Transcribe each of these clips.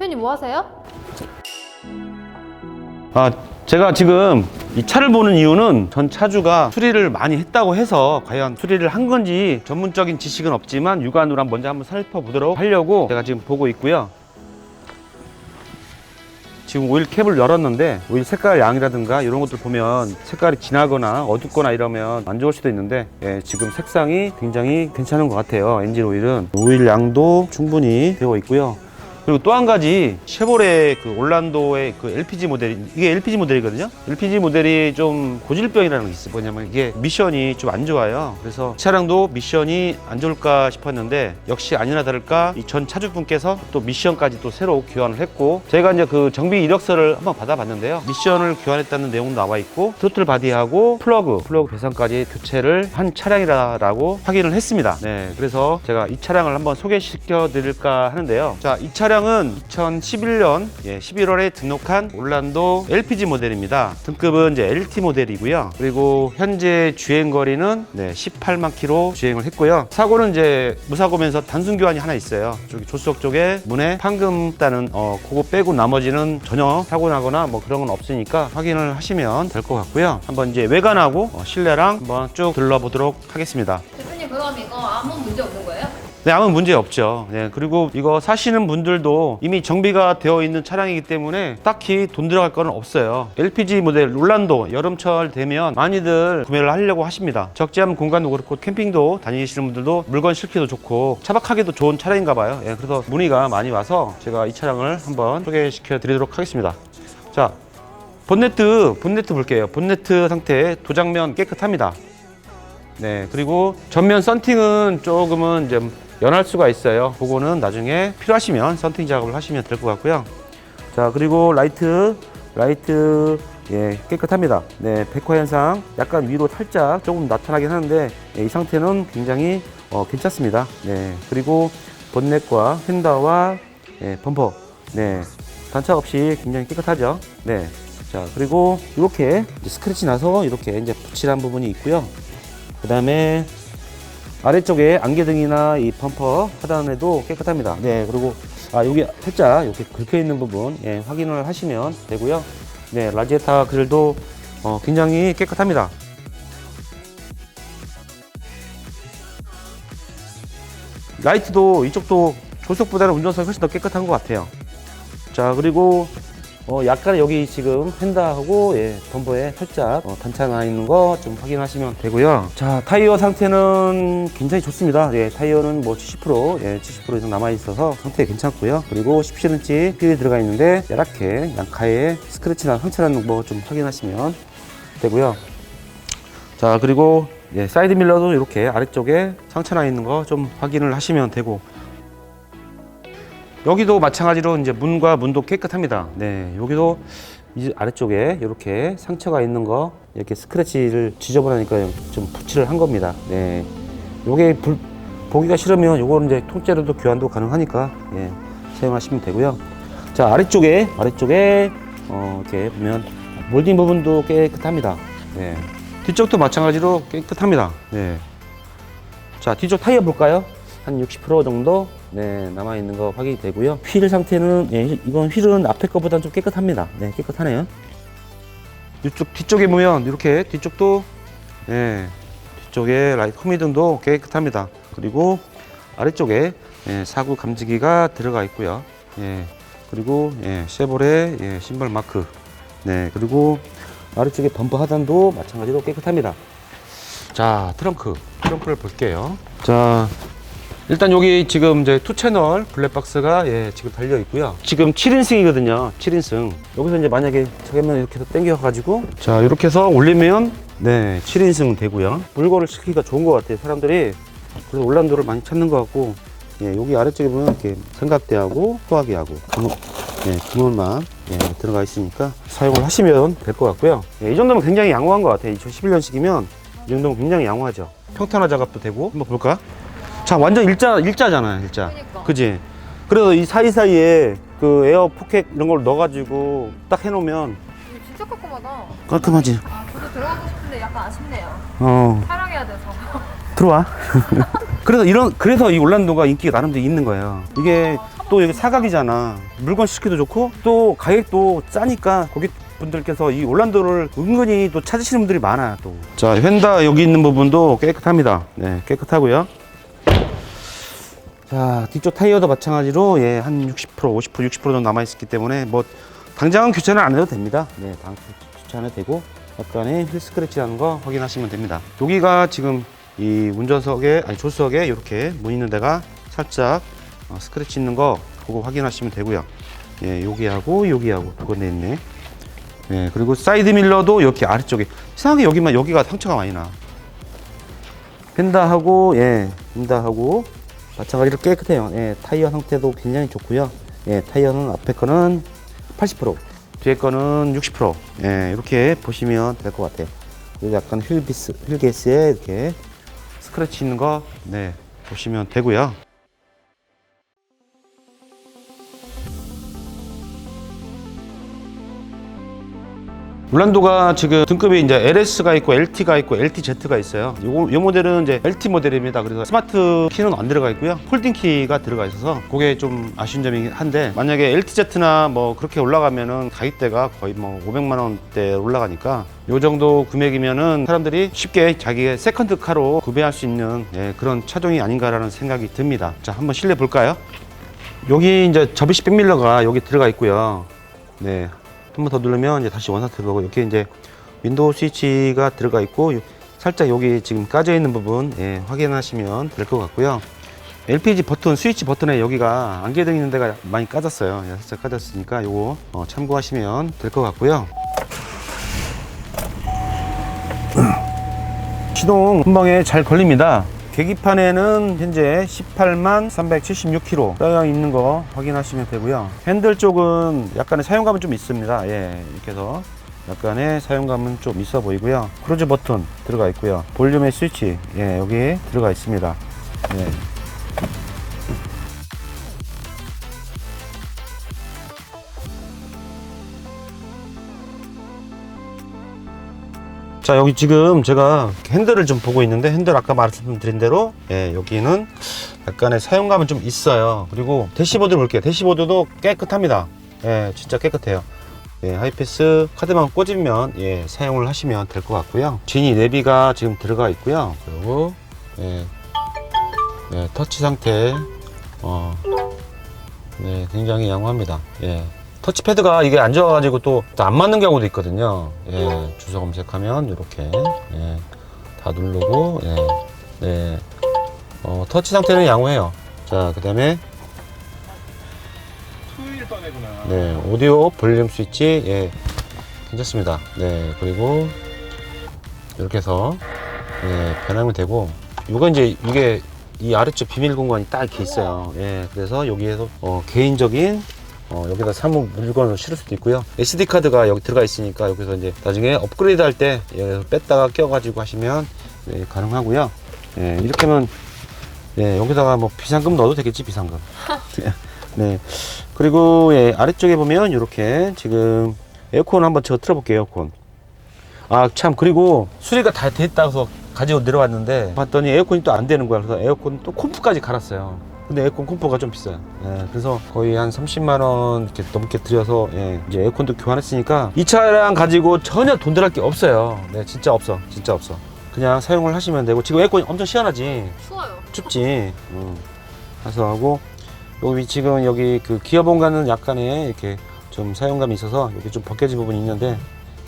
대표님 뭐 하세요? 아, 제가 지금 이 차를 보는 이유는 전 차주가 수리를 많이 했다고 해서 과연 수리를 한 건지 전문적인 지식은 없지만 육안으로 먼저 한번 살펴보도록 하려고 제가 지금 보고 있고요. 지금 오일 캡을 열었는데 오일 색깔 양이라든가 이런 것들 보면 색깔이 진하거나 어둡거나 이러면 안 좋을 수도 있는데 예, 지금 색상이 굉장히 괜찮은 것 같아요 엔진 오일은 오일 양도 충분히 되어 있고요 그리고 또 한 가지 쉐보레 그 올란도의 그 LPG 모델 이게 LPG 모델이거든요. LPG 모델이 좀 고질병이라는 게 있어요. 뭐냐면 이게 미션이 좀 안 좋아요. 그래서 이 차량도 미션이 안 좋을까 싶었는데 역시 아니나 다를까 이 전 차주분께서 또 미션까지 또 새로 교환을 했고 저희가 이제 그 정비 이력서를 한번 받아봤는데요. 미션을 교환했다는 내용도 나와 있고 트로틀 바디하고 플러그 플러그 배선까지 교체를 한 차량이라고 확인을 했습니다. 네, 그래서 제가 이 차량을 한번 소개시켜 드릴까 하는데요. 자, 이 차량 은 2011년 11월에 등록한 올란도 LPG 모델입니다. 등급은 이제 LT 모델이고요. 그리고 현재 주행 거리는 네, 18만 킬로 주행을 했고요. 사고는 이제 무사고면서 단순 교환이 하나 있어요. 저기 조수석 쪽에 문에 판금 따는 어 그거 빼고 나머지는 전혀 사고 나거나 뭐 그런 건 없으니까 확인을 하시면 될 것 같고요. 한번 이제 외관하고 어, 실내랑 한번 쭉 둘러보도록 하겠습니다. 대표님 그럼 이거 아무 문제 없는 거예요? 네, 아무 문제 없죠. 네, 그리고 이거 사시는 분들도 이미 정비가 되어 있는 차량이기 때문에 딱히 돈 들어갈 거는 없어요. LPG 모델 롤란도 여름철 되면 많이들 구매를 하려고 하십니다. 적지 않은 공간도 그렇고 캠핑도 다니시는 분들도 물건 실기도 좋고 차박하기도 좋은 차량인가 봐요. 예, 그래서 문의가 많이 와서 제가 이 차량을 한번 소개시켜 드리도록 하겠습니다. 자, 본네트, 본네트 볼게요. 본네트 상태 도장면 깨끗합니다. 네, 그리고 전면 썬팅은 조금은 이제 연할 수가 있어요. 그거는 나중에 필요하시면 썬팅 작업을 하시면 될 것 같고요. 자, 그리고 라이트, 라이트, 예, 깨끗합니다. 네, 백화 현상 약간 위로 살짝 조금 나타나긴 하는데 예, 이 상태는 굉장히 어, 괜찮습니다. 네, 그리고 본넷과 휀다와 예, 범퍼, 네, 단차 없이 굉장히 깨끗하죠. 네, 자, 그리고 이렇게 스크래치 나서 이렇게 이제 붙일한 부분이 있고요. 그 다음에 아래쪽에 안개등이나 이 범퍼 하단에도 깨끗합니다. 네, 그리고 아 여기 살짝 이렇게 긁혀 있는 부분 예, 확인을 하시면 되고요. 네, 라지에타 그릴도 어, 굉장히 깨끗합니다. 라이트도 이쪽도 조석보다는 운전석이 훨씬 더 깨끗한 것 같아요. 자, 그리고 어, 약간 여기 지금 펜다하고 예, 범퍼에 살짝 어, 단차 나 있는 거 좀 확인하시면 되고요. 자, 타이어 상태는 굉장히 좋습니다. 예, 타이어는 뭐 70% 예, 70% 이상 남아 있어서 상태 괜찮고요. 그리고 17인치 휠이 들어가 있는데 이렇게 양카에 스크래치나 상처 나는 거 좀 확인하시면 되고요. 자, 그리고 예, 사이드 밀러도 이렇게 아래쪽에 상처 나 있는 거 좀 확인을 하시면 되고 여기도 마찬가지로 이제 문과 문도 깨끗합니다. 네, 여기도 이 아래쪽에 이렇게 상처가 있는 거 이렇게 스크래치를 지저분하니까 좀 붙이를 한 겁니다. 네, 요게 불, 보기가 싫으면 요거는 이제 통째로도 교환도 가능하니까 예, 사용하시면 되고요. 자 아래쪽에 아래쪽에 어, 이렇게 보면 몰딩 부분도 깨끗합니다. 네, 뒤쪽도 마찬가지로 깨끗합니다. 네. 자 뒤쪽 타이어 볼까요? 한 60% 정도 네, 남아 있는 거 확인이 되고요. 휠 상태는 예, 이건 휠은 앞에 거보다는 좀 깨끗합니다. 네, 깨끗하네요. 이쪽 뒤쪽에 보면 이렇게 뒤쪽도 예, 뒤쪽에 라이트 호미등도 깨끗합니다. 그리고 아래쪽에 예, 사구 감지기가 들어가 있고요. 예, 그리고 예, 쉐보레 예, 신발 마크. 네, 그리고 아래쪽에 범퍼 하단도 마찬가지로 깨끗합니다. 자, 트렁크. 트렁크를 볼게요. 자, 일단 여기 지금 이제 투 채널 블랙박스가 예, 지금 달려 있고요. 지금 7인승이거든요. 7인승. 여기서 이제 만약에 저기면 이렇게 해서 당겨 가지고 자, 이렇게 해서 올리면 네, 7인승 되고요. 물건을 시키기가 좋은 것 같아요. 사람들이 그래서 올란도를 많이 찾는 것 같고 예, 여기 아래쪽에 보면 이렇게 삼각대하고 소화기하고 구멍, 예, 구멍만 예, 들어가 있으니까 사용을 하시면 될 것 같고요. 예, 이 정도면 굉장히 양호한 것 같아요. 2011년식이면 이 정도면 굉장히 양호하죠. 평탄화 작업도 되고 한번 볼까? 자, 완전 일자 일자잖아요, 일자. 그러니까. 그지? 그래서 이 사이사이에 그 에어 포켓 이런 걸 넣어가지고 딱 해놓으면 이거 진짜 깔끔하다. 깔끔하지. 아, 저도 들어가고 싶은데 약간 아쉽네요. 어, 촬영해야 돼서. 들어와. 그래서 이런, 그래서 이 올란도가 인기가 나름대로 있는 거예요. 이게 어, 또 여기 사각이잖아. 물건 싣기도 좋고 또 가격도 싸니까 고객분들께서 이 올란도를 은근히 또 찾으시는 분들이 많아요. 또. 자, 휀다 여기 있는 부분도 깨끗합니다. 네, 깨끗하고요. 자, 뒤쪽 타이어도 마찬가지로 예, 한 60%, 50%, 60% 정도 남아 있기 때문에 뭐 당장은 교체는 안 해도 됩니다. 네, 당 교체 안 해도 되고 약간의 휠 스크래치라는 거 확인하시면 됩니다. 여기가 지금 이 운전석에 아니 조수석에 이렇게 문 있는 데가 살짝 어, 스크래치 있는 거 그거 확인하시면 되고요. 예, 여기하고 여기하고 두 군데 있네. 예, 그리고 사이드 밀러도 이렇게 아래쪽에 이상하게 여기만 여기가 상처가 많이 나. 펜다하고 예, 펜다하고 마찬가지로 깨끗해요. 예, 타이어 상태도 굉장히 좋고요. 예, 타이어는 앞에 거는 80%, 뒤에 거는 60%. 예, 이렇게 보시면 될 것 같아요. 약간 휠비스, 휠게이스에 이렇게 스크래치 있는 거, 네, 보시면 되고요. 롤란도가 지금 등급이 이제 LS가 있고 LT가 있고 LTZ가 있어요. 요거, 요 모델은 이제 LT 모델입니다. 그래서 스마트 키는 안 들어가 있고요. 폴딩 키가 들어가 있어서 그게 좀 아쉬운 점이긴 한데 만약에 LTZ나 뭐 그렇게 올라가면은 가격대가 거의 뭐 500만 원대 올라가니까 요 정도 금액이면은 사람들이 쉽게 자기의 세컨드 카로 구매할 수 있는 예, 그런 차종이 아닌가라는 생각이 듭니다. 자, 한번 실내 볼까요? 여기 이제 접이식 백밀러가 여기 들어가 있고요. 네. 한 번 더 누르면 이제 다시 원상 들어가고 이렇게 이제 윈도우 스위치가 들어가 있고 요- 살짝 여기 지금 까져 있는 부분 예, 확인하시면 될 것 같고요. LPG 버튼 스위치 버튼에 여기가 안개등 있는 데가 많이 까졌어요. 예, 살짝 까졌으니까 요거 어, 참고하시면 될 것 같고요. 시동 금방에 잘 걸립니다. 계기판에는 현재 18만 376km 쌓여 있는 거 확인하시면 되고요. 핸들 쪽은 약간의 사용감은 좀 있습니다. 예, 이렇게 해서 약간의 사용감은 좀 있어 보이고요. 크루즈 버튼 들어가 있고요. 볼륨의 스위치 예, 여기 들어가 있습니다. 예. 자 여기 지금 제가 핸들을 좀 보고 있는데 핸들 아까 말씀드린 대로 예, 여기는 약간의 사용감은 좀 있어요. 그리고 대시보드를 볼게요. 대시보드도 깨끗합니다. 예, 진짜 깨끗해요. 예, 하이패스 카드만 꽂으면 예, 사용을 하시면 될 것 같고요. 지니 내비가 지금 들어가 있고요. 그리고 예, 예, 터치 상태 어, 네, 굉장히 양호합니다. 예. 터치패드가 이게 안 좋아가지고 또 안 맞는 경우도 있거든요. 예, 주소 검색하면 이렇게 예, 다 누르고 예, 네, 어, 터치 상태는 양호해요. 자, 그 다음에 토요일 떠내구나. 네, 오디오 볼륨 스위치 예, 괜찮습니다. 네, 그리고 이렇게 해서 예, 변하면 되고 이거 이제 이게 이 아래쪽 비밀 공간이 딱 이렇게 있어요. 예, 그래서 여기에서 어, 개인적인 어, 여기다 사무 물건을 실을 수도 있고요. SD 카드가 여기 들어가 있으니까 여기서 이제 나중에 업그레이드 할 때 여기서 뺐다가 껴가지고 하시면 예, 가능하고요. 예, 이렇게 하면 예, 여기다가 뭐 비상금 넣어도 되겠지 비상금. 네. 그리고 예, 아래쪽에 보면 이렇게 지금 에어컨 한번 제가 틀어볼게요 에어컨. 아 참 그리고 수리가 다 됐다고 해서 가지고 내려왔는데 봤더니 에어컨이 또 안 되는 거야. 그래서 에어컨 또 콤프까지 갈았어요. 근데 에어컨 콤프가 좀 비싸요. 예, 그래서 거의 한 30만 원 이렇게 넘게 들여서 예, 이제 에어컨도 교환했으니까 이 차량 가지고 전혀 돈 들할 게 없어요. 네, 진짜 없어, 진짜 없어. 그냥 사용을 하시면 되고 지금 에어컨이 엄청 시원하지. 추워요. 춥지. 음. 그래서 하고 여기 지금 여기 그 기어 본가는 약간의 이렇게 좀 사용감이 있어서 여기 좀 벗겨진 부분이 있는데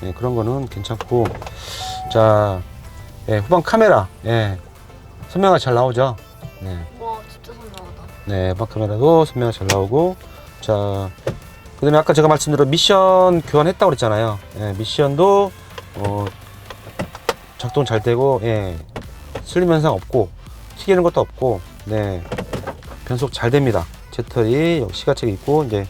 예, 그런 거는 괜찮고 자 예, 후방 카메라 예, 선명하게 잘 나오죠. 네. 네, 후방 카메라도 선명하게 잘 나오고 자 그 다음에 아까 제가 말씀드린 미션 교환했다고 그랬잖아요. 예, 미션도 어, 작동 잘 되고 예, 슬림 현상 없고 튀기는 것도 없고 네 변속 잘 됩니다. 제털이 여기 시가책이 있고 이제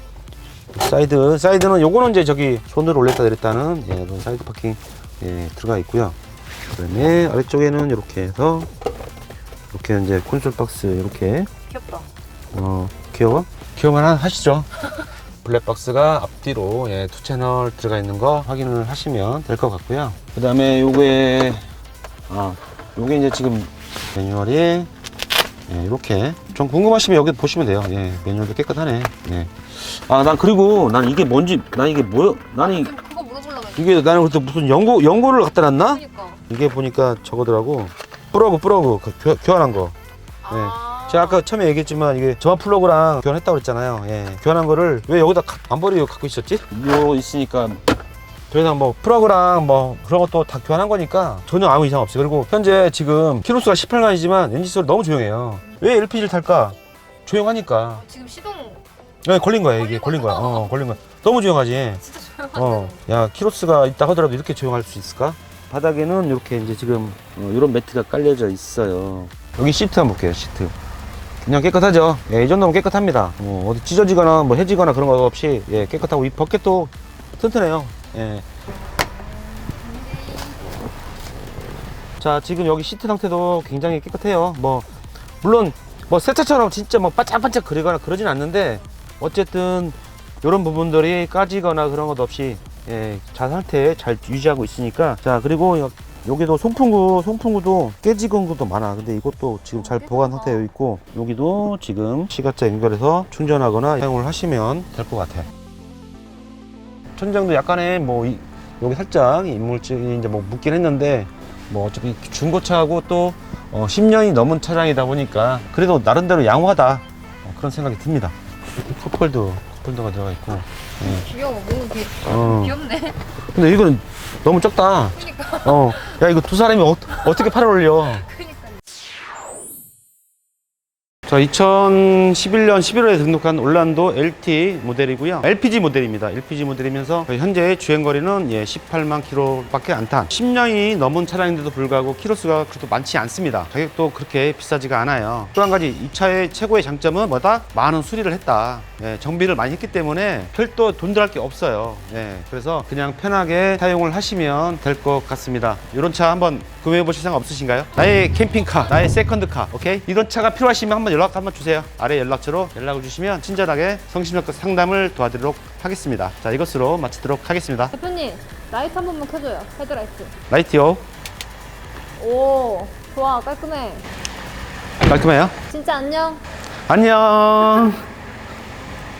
사이드 사이드는 요거는 이제 저기 손으로 올렸다 내렸다는 예, 이런 사이드 파킹 예, 들어가 있고요. 그 다음에 아래쪽에는 이렇게 해서 이렇게 이제 콘솔 박스 이렇게. 어 귀여워? 귀여워만 하- 하시죠. 블랙박스가 앞뒤로 예, 두 채널 들어가 있는 거 확인을 하시면 될 것 같고요. 그 다음에 요게 아 요게 이제 지금 매뉴얼이 예, 이렇게 좀 궁금하시면 여기 보시면 돼요. 예, 매뉴얼도 깨끗하네. 예. 아, 난 그리고 난 이게 뭔지, 난 이게 뭐야? 난 이, 지금 그거 물어보려고 했는데. 이게 나는 그때 무슨 연고, 연고를 갖다 놨나? 그러니까. 이게 보니까 저거더라고. 플러그, 플러그. 그 교, 교환한 거. 아. 제가 아까 처음에 얘기했지만 이게 저만 플러그랑 교환했다고 그랬잖아요. 예. 교환한 거를 왜 여기다 가- 안 버리고 갖고 있었지? 요 있으니까 그래서 뭐 플러그랑 뭐 그런 것도 다 교환한 거니까 전혀 아무 이상 없어요. 그리고 현재 지금 키로수가 18만이지만 엔진 소리 너무 조용해요. 왜 LPG를 탈까? 조용하니까. 지금 시동 네, 걸린 거야 이게 걸린 거야. 어, 걸린 거야. 너무 조용하지. 진짜 조용하다. 어, 야 키로스가 있다 하더라도 이렇게 조용할 수 있을까? 바닥에는 이렇게 이제 지금 이런 매트가 깔려져 있어요. 여기 시트 한번 볼게요. 시트. 그냥 깨끗하죠. 예, 이 정도면 깨끗합니다. 뭐 어디 찢어지거나 뭐 해지거나 그런 거 없이 예, 깨끗하고 이 버켓도 튼튼해요. 예. 자, 지금 여기 시트 상태도 굉장히 깨끗해요. 뭐 물론 뭐새 차처럼 진짜 뭐 반짝반짝 그리거나 그러진 않는데 어쨌든 이런 부분들이 까지거나 그런 것 없이 예, 잘 상태 잘 유지하고 있으니까 자 그리고 여- 여기도 송풍구 송풍구도 깨지건 것도 많아. 근데 이것도 지금 잘 보관 상태에 있고 여기도 지금 시가차 연결해서 충전하거나 사용을 하시면 될 것 같아요 천장도 약간의 뭐 이- 여기 살짝 이물질이 이제 뭐 묻긴 했는데 뭐 어차피 중고차하고 또 어, 10년이 넘은 차량이다 보니까 그래도 나름대로 양호하다. 어, 그런 생각이 듭니다. 컵홀더 컵홀더가 들어가 있고. 예. 귀여워. 뭔가 되게 어. 귀엽네. 근데 이거는 너무 적다. 그러니까. 어. 야, 이거 두 사람이 어, 어떻게 팔을 올려. 그러니까. 자, 2011년 11월에 등록한 올란도 LT 모델이고요. LPG 모델입니다. LPG 모델이면서 현재 주행 거리는 예, 18만 킬로밖에 안 탄. 10년이 넘은 차량인데도 불구하고 키로수가 그렇게 많지 않습니다. 가격도 그렇게 비싸지가 않아요. 또 한 가지 이 차의 최고의 장점은 뭐다? 많은 수리를 했다. 예, 정비를 많이 했기 때문에 별도 돈 들할 게 없어요. 예, 그래서 그냥 편하게 사용을 하시면 될 것 같습니다. 이런 차 한번 구매해 보실 생각 없으신가요? 나의 캠핑카, 나의 세컨드카, 오케이? 이런 차가 필요하시면 한번 연락 한번 주세요. 아래 연락처로 연락을 주시면 친절하게 성심적 상담을 도와드리도록 하겠습니다. 자, 이것으로 마치도록 하겠습니다. 대표님 라이트 한 번만 켜줘요. 헤드라이트. 라이트요. 오 좋아 깔끔해. 깔끔해요. 진짜 안녕. 안녕.